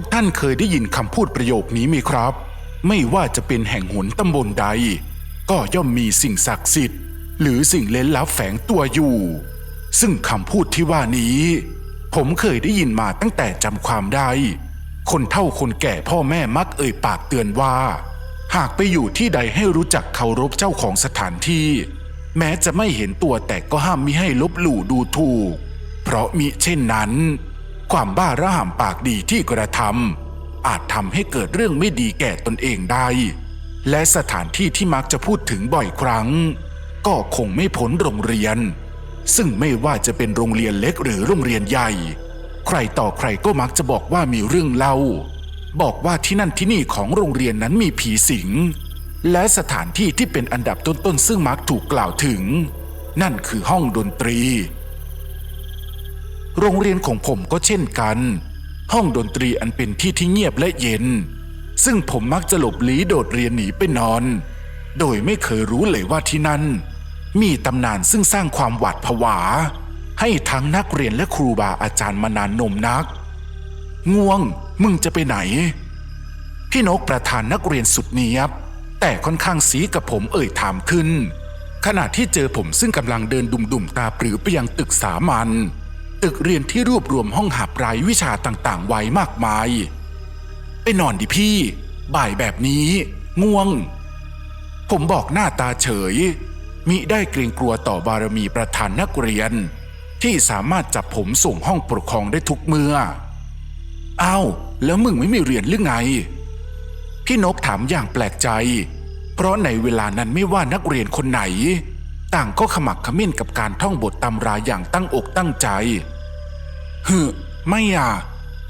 ทุกท่านเคยได้ยินคำพูดประโยคนี้ไหมครับ ไม่ว่าจะเป็นแห่งหนตำบลใด ก็ย่อมมีสิ่งศักดิ์สิทธิ์ หรือสิ่งเล้นลับแฝงตัวอยู่ ซึ่งคำพูดที่ว่านี้ ผมเคยได้ยินมาตั้งแต่จำความได้ คนเฒ่าคนแก่พ่อแม่มักเอ่ยปากเตือนว่า หากไปอยู่ที่ใดให้รู้จักเคารพเจ้าของสถานที่ แม้จะไม่เห็นตัวแต่ก็ห้ามมิให้ลบหลู่ดูถูก เพราะมิเช่นนั้น ความบ้าระห่ำปากดีที่กระทำอาจทำให้เกิดเรื่องไม่ดีแก่ตนเองได้ และสถานที่ที่มักจะพูดถึงบ่อยครั้ง ก็คงไม่พ้นโรงเรียน ซึ่งไม่ว่าจะเป็นโรงเรียนเล็กหรือโรงเรียนใหญ่ ใครต่อใครก็มักจะบอกว่ามีเรื่องเล่า บอกว่าที่นั่นที่นี่ของโรงเรียนนั้นมีผีสิง และสถานที่ที่เป็นอันดับต้นๆซึ่งมักถูกกล่าวถึง นั่นคือห้องดนตรี โรงเรียนของผมก็เช่นกัน ห้องดนตรีอันเป็นที่ที่เงียบและเย็น ซึ่งผมมักจะหลบลี้โดดเรียนหนีไปนอน โดยไม่เคยรู้เลยว่าที่นั่น มีตำนานซึ่งสร้างความหวาดผวา ให้ทั้งนักเรียนและครูบาอาจารย์มานานนมนัก ง่วง มึงจะไปไหน พี่นกประธานนักเรียนสุดเนียบ แต่ค่อนข้างสีกับผมเอ่ยถามขึ้นขณะที่เจอผมซึ่งกำลังเดินดุ่มๆตาปรือไปยังตึกสามัญ ตึกเรียนที่รวบรวมห้องหับรายวิชาต่างๆ ไว้มากมาย ไปนอนดิพี่ บ่ายแบบนี้ ง่วง ผมบอกหน้าตาเฉย มิได้เกรงกลัวต่อบารมีประธานนักเรียน ที่สามารถจับผมส่งห้องปกครองได้ทุกเมื่ออ้าวแล้วมึงไม่มีเรียนหรือไง พี่นกถามอย่างแปลกใจ เพราะในเวลานั้นไม่ว่านักเรียนคนไหน ต่างก็ขมักขม้นกับการท่องบทตำราอย่างตั้งอกตั้งใจฮึไม่อะ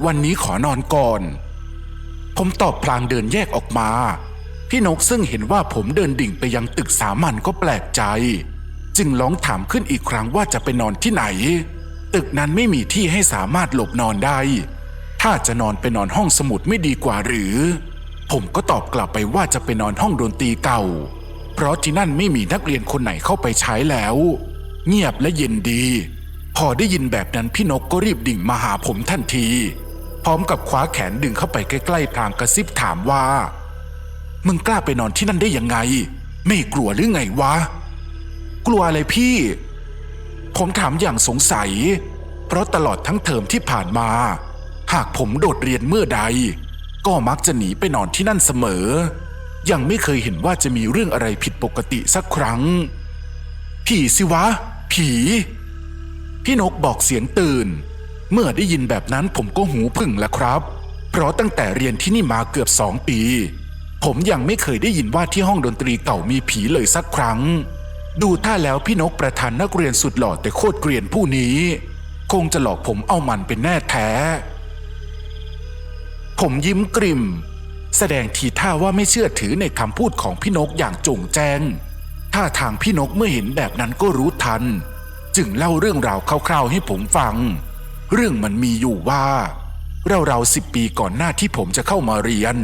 วันนี้ขอนอนก่อน ผมตอบพลางเดินแยกออกมา พี่นกซึ่งเห็นว่าผมเดินดิ่งไปยังตึกสามัญก็แปลกใจ จึงร้องถามขึ้นอีกครั้งว่าจะไปนอนที่ไหน ตึกนั้นไม่มีที่ให้สามารถหลบนอนได้ ถ้าจะนอนไปนอนห้องสมุดไม่ดีกว่าหรือ ผมก็ตอบกลับไปว่าจะไปนอนห้องดนตรีเก่า เพราะที่นั่นไม่มีนักเรียนคนไหนเข้าไปใช้แล้ว เงียบและเย็นดี พอได้ยินแบบนั้นพี่นกก็รีบดิ่งมาหาผมทันที พร้อมกับคว้าแขนดึงเข้าไปใกล้ๆพลางกระซิบถามว่า มึงกล้าไปนอนที่นั่นได้ยังไง ไม่กลัวหรือไงวะ กลัวอะไรพี่ ผมถามอย่างสงสัย เพราะตลอดทั้งเทอมที่ผ่านมา หากผมโดดเรียนเมื่อใด ก็มักจะหนีไปนอนที่นั่นเสมอ ยังไม่เคยเห็นว่าจะมีเรื่องอะไรผิดปกติสักครั้ง ผีสิวะ ผี พี่นกบอกเสียงตื่น เมื่อได้ยินแบบนั้นผมก็หูพึ่งแล้วครับ เพราะตั้งแต่เรียนที่นี่มาเกือบสองปี ผมยังไม่เคยได้ยินว่าที่ห้องดนตรีเก่ามีผีเลยสักครั้ง ดูท่าแล้วพี่นกประธานนักเรียนสุดหล่อแต่โคตรเกรียนผู้นี้ คงจะหลอกผมเอามันเป็นแน่แท้ ผมยิ้มกริม แสดงทีท่าว่าไม่เชื่อถือในคำพูดของพี่นกอย่างจงแจ้งท่าทางพี่นกเมื่อเห็นแบบนั้นก็รู้ทัน จึงเล่าเรื่องราวคร่าวๆให้ผมฟัง เรื่องมันมีอยู่ว่า เราวๆสิบปีก่อนหน้าที่ผมจะเข้ามาเรียน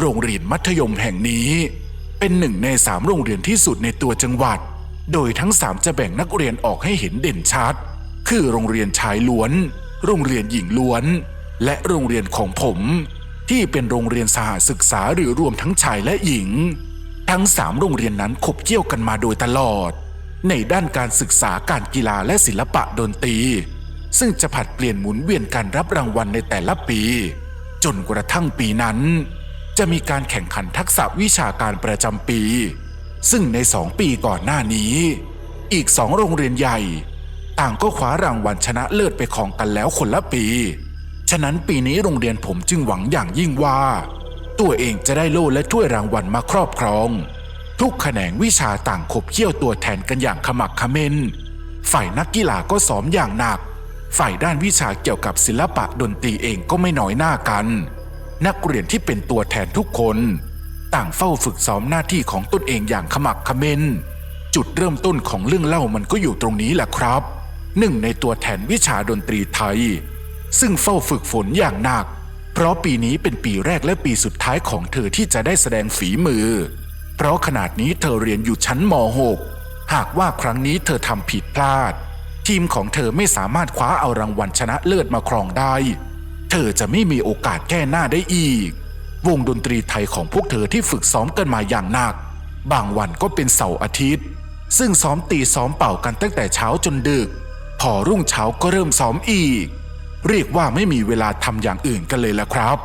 โรงเรียนมัธยมแห่งนี้ เป็นหนึ่งในสามโรงเรียนที่สุดในตัวจังหวัด โดยทั้งสามจะแบ่งนักเรียนออกให้เห็นเด่นชัด คือโรงเรียนชายล้วน โรงเรียนหญิงล้วน และโรงเรียนของผม ที่เป็นโรงเรียนสหศึกษาหรือรวมทั้งชายและหญิง ทั้งสามโรงเรียนนั้นขบเกี่ยวกันมาโดยตลอด ในด้านการศึกษาการกีฬาและศิลปะดนตรี ซึ่งจะผัดเปลี่ยนหมุนเวียนการรับรางวัลในแต่ละปี จนกระทั่งปีนั้น จะมีการแข่งขันทักษะวิชาการประจำปี ซึ่งในสองปีก่อนหน้านี้ อีกสองโรงเรียนใหญ่ ต่างก็คว้ารางวัลชนะเลิศไปของกันแล้วคนละปี ฉะนั้นปีนี้โรงเรียนผมจึงหวังอย่างยิ่งว่า ตัวเองจะได้โล่และถ้วยรางวัลมาครอบครอง ทุกแขนงวิชาต่างขบเคี่ยวตัวแทนกันอย่างขมักขม้น ฝ่ายนักกีฬาก็ซ้อมอย่างหนัก ฝ่ายด้านวิชาเกี่ยวกับศิลปะดนตรีเองก็ไม่น้อยหน้ากัน นักเรียนที่เป็นตัวแทนทุกคน ต่างเฝ้าฝึกซ้อมหน้าที่ของตนเองอย่างขมักขม้น จุดเริ่มต้นของเรื่องเล่ามันก็อยู่ตรงนี้แหละครับหนึ่งในตัวแทนวิชาดนตรีไทย ซึ่งเฝ้าฝึกฝนอย่างหนัก เพราะปีนี้เป็นปีแรกและปีสุดท้ายของเธอที่จะได้แสดงฝีมือ เพราะขนาดนี้เธอเรียนอยู่ชั้นม .6 หากว่าครั้งนี้เธอทำผิดพลาด ทีมของเธอไม่สามารถคว้าเอารางวัลชนะเลิศมาครองได้ เธอจะไม่มีโอกาสแก้หน้าได้อีก วงดนตรีไทยของพวกเธอที่ฝึกซ้อมกันมาอย่างหนัก บางวันก็เป็นเสาร์อาทิตย์ ซึ่งซ้อมตีซ้อมเป่ากันตั้งแต่เช้าจนดึก พอรุ่งเช้าก็เริ่มซ้อมอีก เรียกว่าไม่มีเวลาทำอย่างอื่นกันเลยละครับ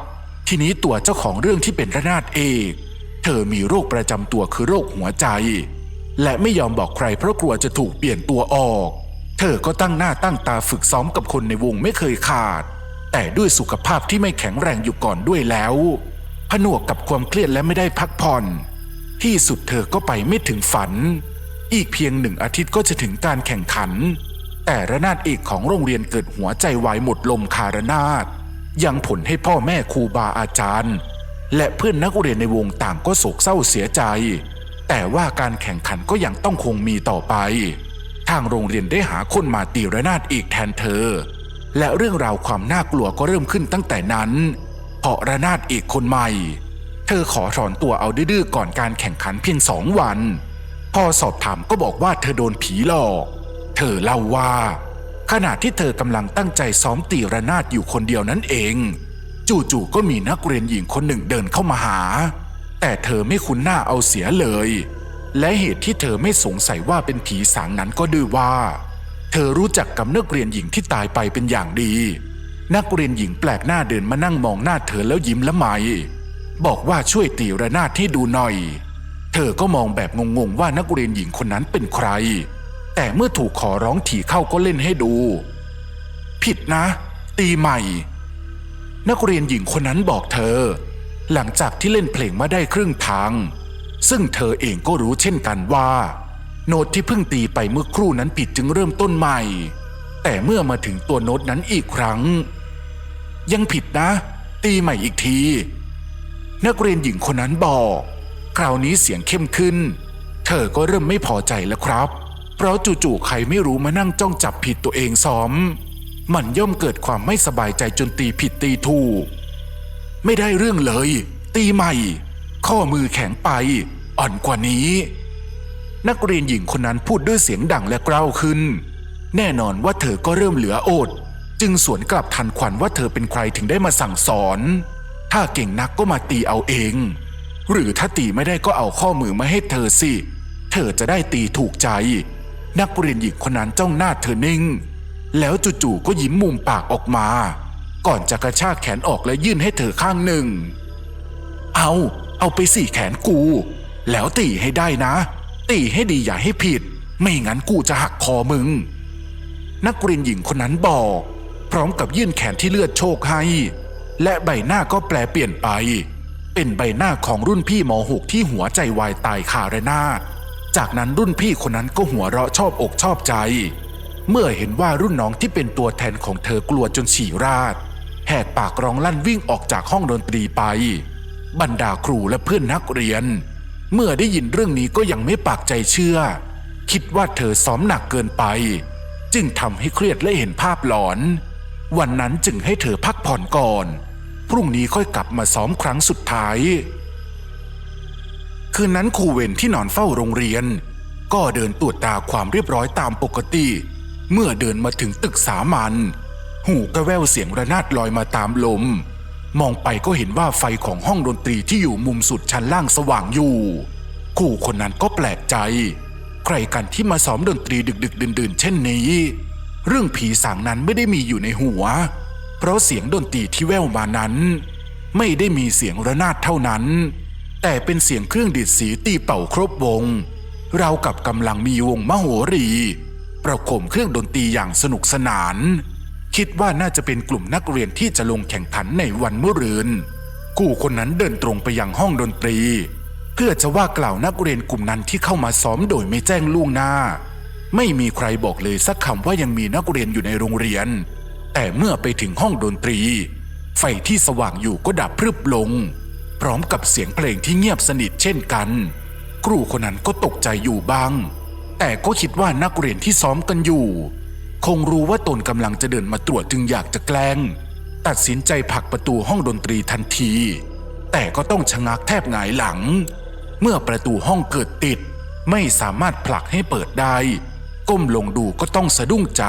ทีนี้ตัวเจ้าของเรื่องที่เป็นระนาดเอกเธอมีโรคประจำตัวคือโรคหัวใจ และไม่ยอมบอกใครเพราะกลัวจะถูกเปลี่ยนตัวออก เธอก็ตั้งหน้าตั้งตาฝึกซ้อมกับคนในวงไม่เคยขาด แต่ด้วยสุขภาพที่ไม่แข็งแรงอยู่ก่อนด้วยแล้ว ผนวกกับความเครียดและไม่ได้พักผ่อน ที่สุดเธอก็ไปไม่ถึงฝัน อีกเพียงหนึ่งอาทิตย์ก็จะถึงการแข่งขัน แต่ระนาดเอกของโรงเรียนเกิดหัวใจวายหมดลมคาระนาดยังผลให้พ่อแม่ครูบาอาจารย์ และเพื่อนนักเรียนในวงต่างก็โศกเศร้าเสียใจ แต่ว่าการแข่งขันก็ยังต้องคงมีต่อไป ทางโรงเรียนได้หาคนมาตีระนาดเอกแทนเธอ และเรื่องราวความน่ากลัวก็เริ่มขึ้นตั้งแต่นั้นเพราะระนาดเอกคนใหม่ เธอขอถอนตัวเอาดื้อก่อนการแข่งขันเพียงสองวัน พอสอบถามก็บอกว่าเธอโดนผีหลอก เธอเล่าว่า ขณะที่เธอกำลังตั้งใจซ้อมตีระนาดอยู่คนเดียวนั่นเอง จู่ๆก็มีนักเรียนหญิงคนหนึ่งเดินเข้ามาหา แต่เธอไม่คุ้นหน้าเอาเสียเลย และเหตุที่เธอไม่สงสัยว่าเป็นผีสางนั้นก็ดื้อว่า เธอรู้จักกับนักเรียนหญิงที่ตายไปเป็นอย่างดี นักเรียนหญิงแปลกหน้าเดินมานั่งมองหน้าเธอแล้วยิ้มละไม บอกว่าช่วยตีระนาดให้ดูหน่อย เธอก็มองแบบงงๆว่านักเรียนหญิงคนนั้นเป็นใคร แต่เมื่อถูกขอร้องถี่เข้าก็เล่นให้ดู ผิดนะ ตีใหม่ นักเรียนหญิงคนนั้นบอกเธอ หลังจากที่เล่นเพลงมาได้ครึ่งทาง ซึ่งเธอเองก็รู้เช่นกันว่า โน้ตที่เพิ่งตีไปเมื่อครู่นั้นผิดจึงเริ่มต้นใหม่ แต่เมื่อมาถึงตัวโน้ตนั้นอีกครั้ง ยังผิดนะ ตีใหม่อีกที นักเรียนหญิงคนนั้นบอก คราวนี้เสียงเข้มขึ้น เธอก็เริ่มไม่พอใจแล้วครับ เพราะจู่ๆใครไม่รู้มานั่งจ้องจับผิดตัวเองซ้อม มันย่อมเกิดความไม่สบายใจจนตีผิดตีถูก ไม่ได้เรื่องเลย ตีใหม่ ข้อมือแข็งไป อ่อนกว่านี้ นักเรียนหญิงคนนั้นพูดด้วยเสียงดังและกร้าวขึ้น แน่นอนว่าเธอก็เริ่มเหลืออด จึงสวนกลับทันควันว่าเธอเป็นใครถึงได้มาสั่งสอน ถ้าเก่งนักก็มาตีเอาเอง หรือถ้าตีไม่ได้ก็เอาข้อมือมาให้เธอสิ เธอจะได้ตีถูกใจ นักเรียนหญิงคนนั้นจ้องหน้าเธอนิ่ง แล้วจู่ๆก็ยิ้มมุมปากออกมา ก่อนจะกระชากแขนออกและยื่นให้เธอข้างหนึ่ง เอา เอาไปสี่แขนกู แล้วตีให้ได้นะ ตีให้ดีอย่าให้ผิด ไม่งั้นกูจะหักคอมึง นักเรียนหญิงคนนั้นบอก พร้อมกับยื่นแขนที่เลือดโชกให้ และใบหน้าก็แปลเปลี่ยนไป เป็นใบหน้าของรุ่นพี่ม .6 ที่หัวใจวายตายคาระนาด จากนั้นรุ่นพี่คนนั้นก็หัวเราะชอบอกชอบใจ เมื่อเห็นว่ารุ่นน้องที่เป็นตัวแทนของเธอกลัวจนฉี่ราด แหกปากร้องลั่นวิ่งออกจากห้องดนตรีไป บรรดาครูและเพื่อนนักเรียน เมื่อได้ยินเรื่องนี้ก็ยังไม่ปากใจเชื่อ คิดว่าเธอซ้อมหนักเกินไป จึงทำให้เครียดและเห็นภาพหลอน วันนั้นจึงให้เธอพักผ่อนก่อน พรุ่งนี้ค่อยกลับมาซ้อมครั้งสุดท้าย คืนนั้นครูเวรที่นอนเฝ้าโรงเรียน ก็เดินตรวจตาความเรียบร้อยตามปกติ เมื่อเดินมาถึงตึกสามัญหูกระแววเสียงระนาดลอยมาตามลม มองไปก็เห็นว่าไฟของห้องดนตรีที่อยู่มุมสุดชั้นล่างสว่างอยู่ครูคนนั้นก็แปลกใจ ใครกันที่มาซ้อมดนตรีดึก ๆ ดื่น ๆ เช่นนี้ เรื่องผีสางนั้นไม่ได้มีอยู่ในหัว เพราะเสียงดนตรีที่แว่วมานั้น ไม่ได้มีเสียงระนาดเท่านั้น แต่เป็นเสียงเครื่องดีดสีตีเป่าครบวง เรากับกำลังมีวงมโหรีประคมเครื่องดนตรีอย่างสนุกสนาน คิดว่าน่าจะเป็นกลุ่มนักเรียนที่จะลงแข่งขันในวันมื่อรืนครูคนนั้นเดินตรงไปยังห้องดนตรี เพื่อจะว่ากล่าวนักเรียนกลุ่มนั้นที่เข้ามาซ้อมโดยไม่แจ้งล่วงหน้า ไม่มีใครบอกเลยสักคำว่ายังมีนักเรียนอยู่ในโรงเรียน แต่เมื่อไปถึงห้องดนตรี ไฟที่สว่างอยู่ก็ดับพรึบลง พร้อมกับเสียงเพลงที่เงียบสนิทเช่นกัน ครูคนนั้นก็ตกใจอยู่บ้าง แต่ก็คิดว่านักเรียนที่ซ้อมกันอยู่ คงรู้ว่าตนกำลังจะเดินมาตรวจจึงอยากจะแกล้ง ตัดสินใจผลักประตูห้องดนตรีทันที แต่ก็ต้องชะงักแทบหงายหลัง เมื่อประตูห้องเกิดติด ไม่สามารถผลักให้เปิดได้ ก้มลงดูก็ต้องสะดุ้งใจ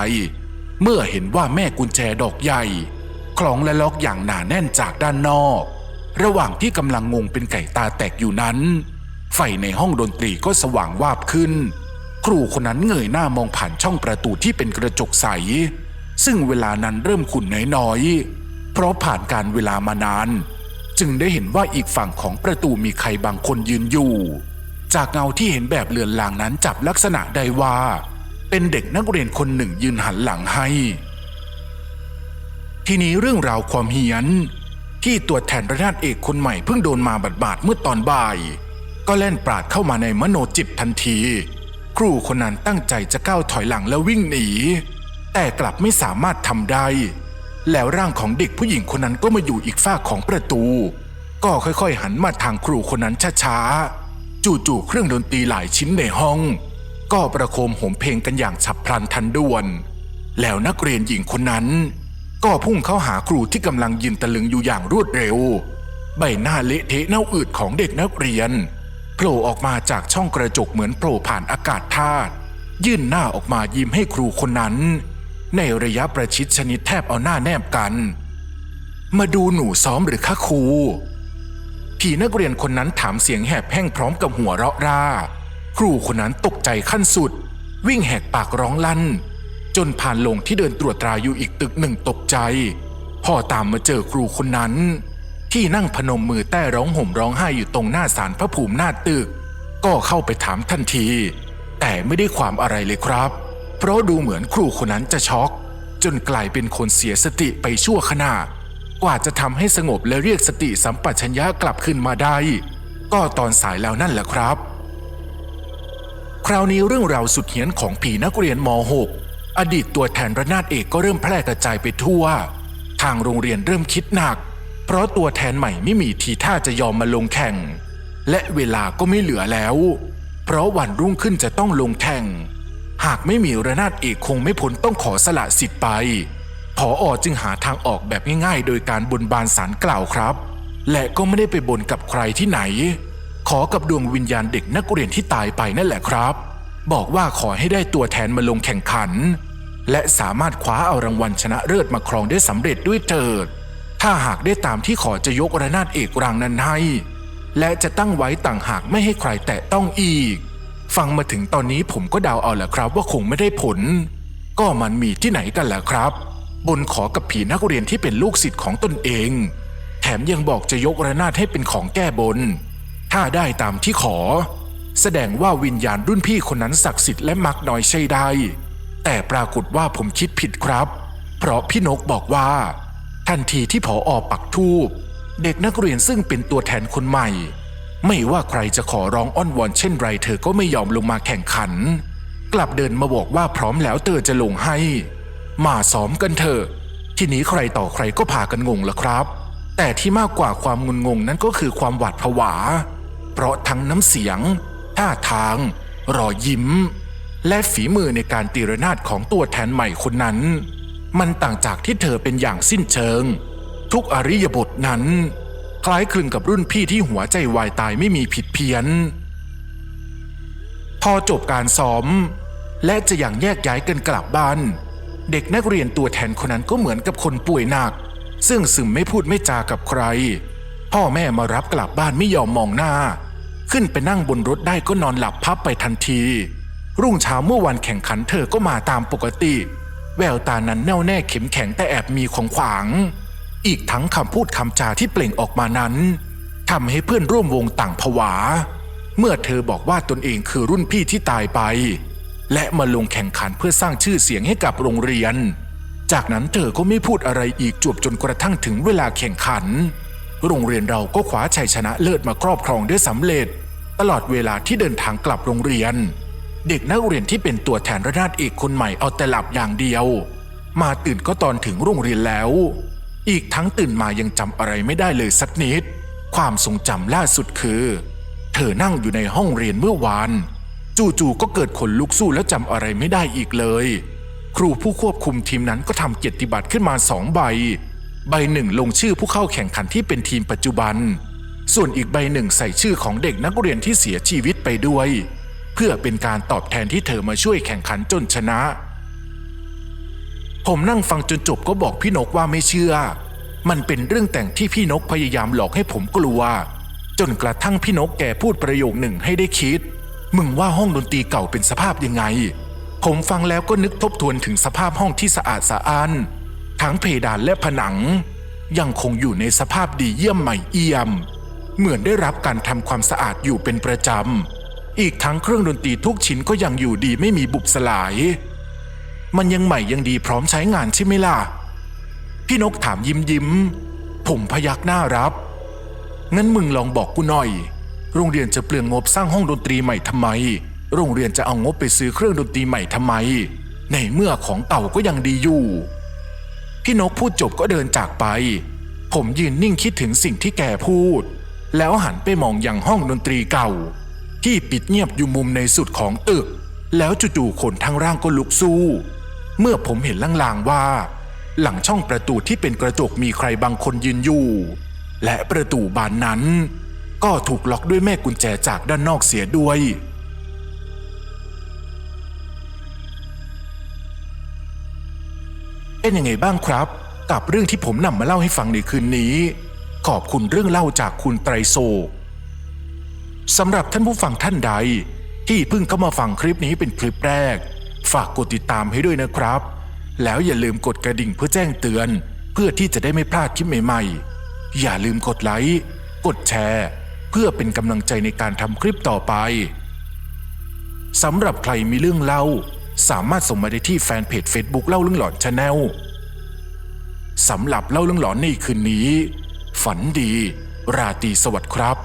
เมื่อเห็นว่าแม่กุญแจดอกใหญ่คล้องและล็อกอย่างหนาแน่นจากด้านนอก ระหว่างที่กำลังงงเป็นไก่ตาแตกอยู่นั้น ไฟในห้องดนตรีก็สว่างวาบขึ้น ครูคนนั้นเงยหน้ามองผ่านช่องประตูที่เป็นกระจกใส ซึ่งเวลานั้นเริ่มขุ่นน้อยๆ เพราะผ่านการเวลามานาน จึงได้เห็นว่าอีกฝั่งของประตูมีใครบางคนยืนอยู่ จากเงาที่เห็นแบบเลือนลางนั้นจับลักษณะได้ว่า เป็นเด็กนักเรียนคนหนึ่งยืนหันหลังให้ ทีนี้เรื่องราวความเฮียน ที่ตัวแทนระนาดเอกคนใหม่เพิ่งโดนมาบาดๆเมื่อตอนบ่าย ก็แล่นปราดเข้ามาในมโนจิตทันที ครูคนนั้นตั้งใจจะก้าวถอยหลังแล้ววิ่งหนี แต่กลับไม่สามารถทำได้ แล้วร่างของเด็กผู้หญิงคนนั้นก็มาอยู่อีกฝ้าของประตู ก็ค่อยๆหันมาทางครูคนนั้นช้าๆจู่ๆเครื่องดนตรีหลายชิ้นในห้อง ก็ประโคมโหมเพลงกันอย่างฉับพลันทันด่วน แล้วนักเรียนหญิงคนนั้น ก็พุ่งเข้าหาครูที่กำลังยืนตะลึงอยู่อย่างรวดเร็ว ใบหน้าเละเทะเน่าอืดของเด็กนักเรียนโผล่ออกมาจากช่องกระจกเหมือนโผล่ผ่านอากาศธาตุยื่นหน้าออกมายิ้มให้ครูคนนั้น ในระยะประชิดชนิดแทบเอาหน้าแนบกัน มาดูหนูซ้อมหรือคะครูผีนักเรียนคนนั้นถามเสียงแหบแห้งพร้อมกับหัวเราะร่า ครูคนนั้นตกใจขั้นสุด วิ่งแหกปากร้องลั่น จนผ่านลงที่เดินตรวจตราอยู่อีกตึกหนึ่งตกใจ พ่อตามมาเจอครูคนนั้น ที่นั่งพนมมือแต้ร้องห่มร้องไห้อยู่ตรงหน้าศาลพระภูมิหน้าตึก ก็เข้าไปถามทันที แต่ไม่ได้ความอะไรเลยครับ เพราะดูเหมือนครูคนนั้นจะช็อก จนกลายเป็นคนเสียสติไปชั่วขณะกว่าจะทำให้สงบและเรียกสติสัมปชัญญะกลับขึ้นมาได้ ก็ตอนสายแล้วนั่นแหละครับ คราวนี้เรื่องราวสุดเหียนของผีนักเรียนม .6 อดีตตัวแทนระนาดเอกก็เริ่มแพร่กระจายไปทั่ว ทางโรงเรียนเริ่มคิดหนัก เพราะตัวแทนใหม่ไม่มีทีท่าจะยอมมาลงแข่ง และเวลาก็ไม่เหลือแล้ว เพราะวันรุ่งขึ้นจะต้องลงแข่ง หากไม่มีระนาดเอกคงไม่พ้นต้องขอสละสิทธิ์ไปพออจึงหาทางออกแบบง่ายๆ โดยการบนบานสารกล่าวครับ และก็ไม่ได้ไปบนกับใครที่ไหน ขอกับดวงวิญญาณเด็กนักเรียนที่ตายไปนั่นแหละครับ บอกว่าขอให้ได้ตัวแทนมาลงแข่งขัน และสามารถคว้าเอารางวัลชนะเลิศมาครองได้สำเร็จด้วยเถิด ถ้าหากได้ตามที่ขอจะยกระนาดเอกรางนั้นให้ และจะตั้งไว้ต่างหากไม่ให้ใครแตะต้องอีก ฟังมาถึงตอนนี้ผมก็เดาเอาแหละครับว่าคงไม่ได้ผล ก็มันมีที่ไหนกันล่ะครับ บนขอกับผีนักเรียนที่เป็นลูกศิษย์ของตนเอง แถมยังบอกจะยกระนาดให้เป็นของแก้บน ถ้าได้ตามที่ขอ แสดงว่าวิญญาณรุ่นพี่คนนั้นศักดิ์สิทธิ์และมักน้อยใช่ได้ แต่ปรากฏว่าผมคิดผิดครับ เพราะพี่นกบอกว่า ทันทีที่ผออปักทูบเด็กนักเรียนซึ่งเป็นตัวแทนคนใหม่ ไม่ว่าใครจะขอร้องอ้อนวอนเช่นไรเธอก็ไม่ยอมลงมาแข่งขัน กลับเดินมาบอกว่าพร้อมแล้วเธอจะลงให้ มาซ้อมกันเถอะทีนี้ใครต่อใครก็พากันงงละครับ แต่ที่มากกว่าความงุนงงนั้นก็คือความหวาดผวา เพราะทั้งน้ำเสียง ท่าทาง รอยยิ้ม และฝีมือในการตีระนาดของตัวแทนใหม่คนนั้น มันต่างจากที่เธอเป็นอย่างสิ้นเชิง ทุกอริยบทนั้น คล้ายคลึงกับรุ่นพี่ที่หัวใจวายตายไม่มีผิดเพี้ยน พอจบการซ้อม และจะอย่างแยกย้ายกันกลับบ้าน เด็กนักเรียนตัวแทนคนนั้นก็เหมือนกับคนป่วยหนัก ซึ่งซึมไม่พูดไม่จากับใคร พ่อแม่มารับกลับบ้านไม่ยอมมองหน้า ขึ้นไปนั่งบนรถได้ก็นอนหลับพับไปทันที รุ่งเช้าเมื่อวันแข่งขันเธอก็มาตามปกติ แววตานั้นแน่วแน่เข้มแข็งแต่แอบมีของขวาง อีกทั้งคำพูดคำจาที่เปล่งออกมานั้นทำให้เพื่อนร่วมวงต่างผวา เมื่อเธอบอกว่าตนเองคือรุ่นพี่ที่ตายไป และมาลงแข่งขันเพื่อสร้างชื่อเสียงให้กับโรงเรียน จากนั้นเธอก็ไม่พูดอะไรอีกจวบจนกระทั่งถึงเวลาแข่งขัน โรงเรียนเราก็คว้าชัยชนะเลิศมาครอบครองได้สำเร็จ ตลอดเวลาที่เดินทางกลับโรงเรียน เด็กนักเรียนที่เป็นตัวแทนระนาดเอกคนใหม่เอาแต่หลับอย่างเดียว มาตื่นก็ตอนถึงโรงเรียนแล้ว อีกทั้งตื่นมายังจำอะไรไม่ได้เลยสักนิด ความทรงจำล่าสุดคือ เธอนั่งอยู่ในห้องเรียนเมื่อวาน จู่ๆก็เกิดขนลุกสู้แล้วจำอะไรไม่ได้อีกเลย ครูผู้ควบคุมทีมนั้นก็ทำเกียรติบัตรขึ้นมาสองใบ ใบหนึ่งลงชื่อผู้เข้าแข่งขันที่เป็นทีมปัจจุบัน ส่วนอีกใบหนึ่งใส่ชื่อของเด็กนักเรียนที่เสียชีวิตไปด้วย พื่อเป็นการตอบแทนที่เธอมาช่วยแข่งขันจนชนะ ผมนั่งฟังจนจบก็บอกพี่นกว่าไม่เชื่อ มันเป็นเรื่องแต่งที่พี่นกพยายามหลอกให้ผมกลัว จนกระทั่งพี่นกแกพูดประโยคหนึ่งให้ได้คิด มึงว่าห้องดนตรีเก่าเป็นสภาพยังไง ผมฟังแล้วก็นึกทบทวนถึงสภาพห้องที่สะอาดสะอ้านทั้งเพดานและผนัง ยังคงอยู่ในสภาพดีเยี่ยมใหม่เอี่ยม เหมือนได้รับการทำความสะอาดอยู่เป็นประจำ อีกทั้งเครื่องดนตรีทุกชิ้นก็ยังอยู่ดีไม่มีบุบสลาย มันยังใหม่ยังดีพร้อมใช้งานใช่ไหมล่ะ พี่นกถามยิ้มยิ้ม ผมพยักหน้ารับ งั้นมึงลองบอกกูหน่อย โรงเรียนจะเปลืองงบสร้างห้องดนตรีใหม่ทำไม โรงเรียนจะเอางบไปซื้อเครื่องดนตรีใหม่ทำไม ในเมื่อของเก่าก็ยังดีอยู่ พี่นกพูดจบก็เดินจากไป ผมยืนนิ่งคิดถึงสิ่งที่แกพูด แล้วหันไปมองยังห้องดนตรีเก่า ที่ปิดเงียบอยู่มุมในสุดของตึก แล้วจู่ๆขนทั้งร่างก็ลุกสู้ เมื่อผมเห็นลางๆว่า หลังช่องประตูที่เป็นกระจกมีใครบางคนยืนอยู่ และประตูบานนั้น ก็ถูกล็อกด้วยแม่กุญแจจากด้านนอกเสียด้วยเป็นยังไงบ้างครับ กับเรื่องที่ผมนำมาเล่าให้ฟังในคืนนี้ ขอบคุณเรื่องเล่าจากคุณไตรโศก สำหรับท่านผู้ฟังท่านใด ที่เพิ่งเข้ามาฟังคลิปนี้เป็นคลิปแรก ฝากกดติดตามให้ด้วยนะครับ แล้วอย่าลืมกดกระดิ่งเพื่อแจ้งเตือน เพื่อที่จะได้ไม่พลาดคลิปใหม่ๆ อย่าลืมกดไลค์กดแชร์ เพื่อเป็นกำลังใจในการทำคลิปต่อไปสำหรับใครมีเรื่องเล่า สามารถส่งมาได้ที่แฟนเพจ Facebook เล่าเรื่องหลอนชาแนลสำหรับเล่าเรื่องหลอนในคืนนี้ ฝันดี ราตรีสวัสดิ์ครับ